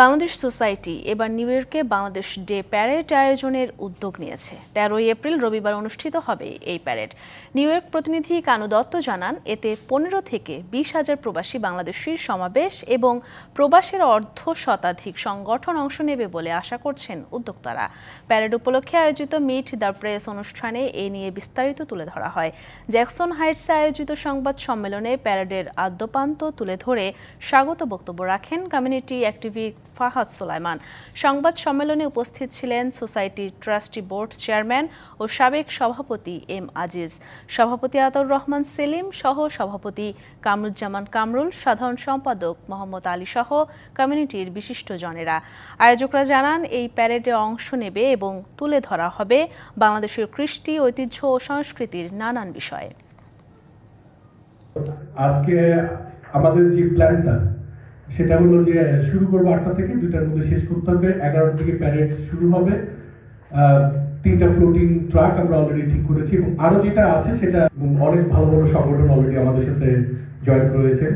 Bangladesh society এবার new ইয়র্কে Bangladesh day parade আয়োজনের উদ্যোগ নিয়েছে। তেরোই এপ্রিল রবিবার অনুষ্ঠিত হবে এই প্যারেড। নিউ ইয়র্ক প্রতিনিধি কানু দত্ত জানান, এতে পনেরো থেকে বিশ হাজার প্রবাসী বাংলাদেশির সমাবেশ এবং প্রবাসের অর্ধ শতাধিক সংগঠন অংশ নেবে বলে আশা করছেন উদ্যোক্তারা। প্যারেড উপলক্ষে আয়োজিত মিট দ্য প্রেস অনুষ্ঠানে এ নিয়ে বিস্তারিত তুলে ধরা হয়। জ্যাকসন হাইটসে আয়োজিত সংবাদ সম্মেলনে প্যারেডের আদ্যপান্ত তুলে ধরে স্বাগত বক্তব্য রাখেন কমিউনিটি অ্যাক্টিভিস্ট ফাহাদ সোলাইমান। সংবাদ সম্মেলনে উপস্থিত ছিলেন সোসাইটির ট্রাস্টি বোর্ড চেয়ারম্যান ও সাবেক সভাপতি এম আজিজ। সভাপতি আতর রহমান সেলিম সহ সভাপতি কামরুজ্জামান কামরুল, সাধারণ সম্পাদক মোহাম্মদ আলী সহ কমিউনিটির বিশিষ্টজনেরা। আয়োজকরা জানান, এই প্যারেডে অংশ নেবে এবং তুলে ধরা হবে বাংলাদেশের কৃষ্টি, ঐতিহ্য ও সংস্কৃতির নানান বিষয়ে। আজকে আমাদের যে প্ল্যানটা সেটা হলো যে, শুরু করব আটটা থেকে, দুইটার মধ্যে শেষ করতে হবে। এগারোটা থেকে প্যারেড শুরু হবে। তিনটা ফ্লোটিং ট্রাক আমরা অলরেডি ঠিক করেছি। এবং আরও যেটা আছে, সেটা অনেক ভালো ভালো সংগঠন অলরেডি আমাদের সাথে জয়েন করেছে।